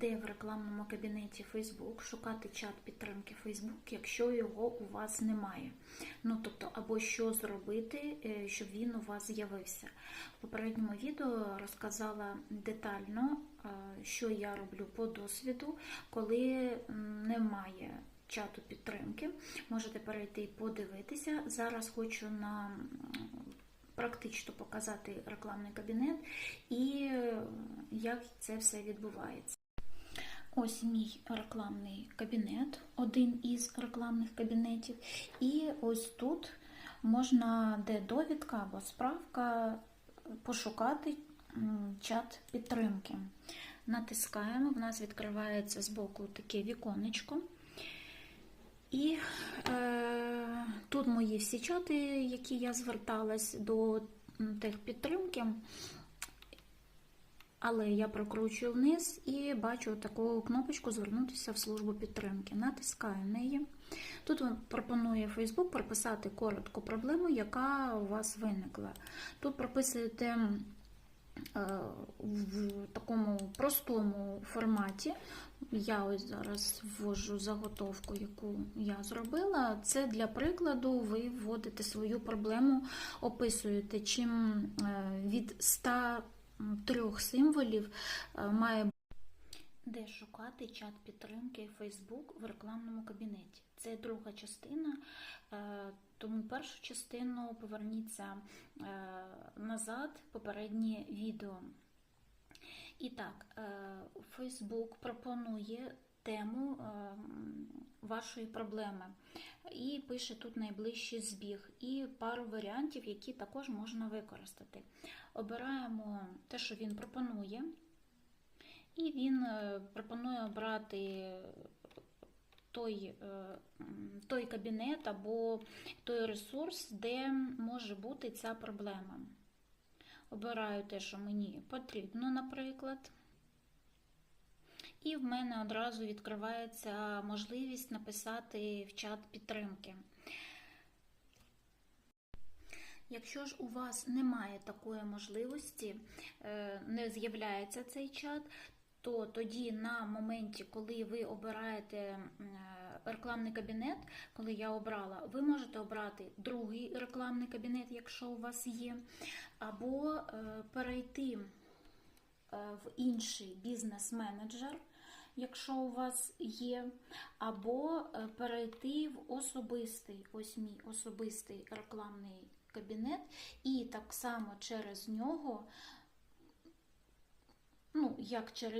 де в рекламному кабінеті Facebook шукати чат підтримки Facebook, якщо його у вас немає. Ну тобто, або що зробити, е, щоб він у вас з'явився. В попередньому відео розказала детально, е, що я роблю по досвіду, коли немає чату підтримки. Можете перейти і подивитися. Зараз хочу на практично показати рекламний кабінет і е, як це все відбувається. Ось мій рекламний кабінет, один із рекламних кабінетів. І ось тут можна, де довідка або справка, пошукати чат підтримки. Натискаємо, в нас відкривається збоку таке віконечко. І е, тут мої всі чати, які я зверталась до техпідтримки. Але я прокручую вниз і бачу таку кнопочку Звернутися в службу підтримки. Натискаю неї. Тут він пропонує Facebook прописати коротку проблему, яка у вас виникла. Тут прописуєте е, в такому простому форматі. Я ось зараз ввожу заготовку, яку я зробила. Це для прикладу, ви вводите свою проблему, описуєте, чим е, від 100 трьох символів е, має де шукати чат підтримки Facebook в рекламному кабінеті. Це друга частина, е, тому першу частину поверніться е, назад, попереднє відео. І так, Facebook пропонує тему вашої проблеми і пише тут найближчий збіг і пару варіантів, які також можна використати. Обираємо те, що він пропонує, і він пропонує обрати той, той кабінет або той ресурс, де може бути ця проблема. Обираю те, що мені потрібно, наприклад. І в мене одразу відкривається можливість написати в чат підтримки. Якщо ж у вас немає такої можливості, не з'являється цей чат, то тоді на моменті, коли ви обираєте рекламний кабінет, коли я обрала, ви можете обрати другий рекламний кабінет, якщо у вас є, або перейти в інший бізнес-менеджер, якщо у вас є, або перейти в особистий, ось мій особистий рекламний кабінет, і так само через нього, ну, як через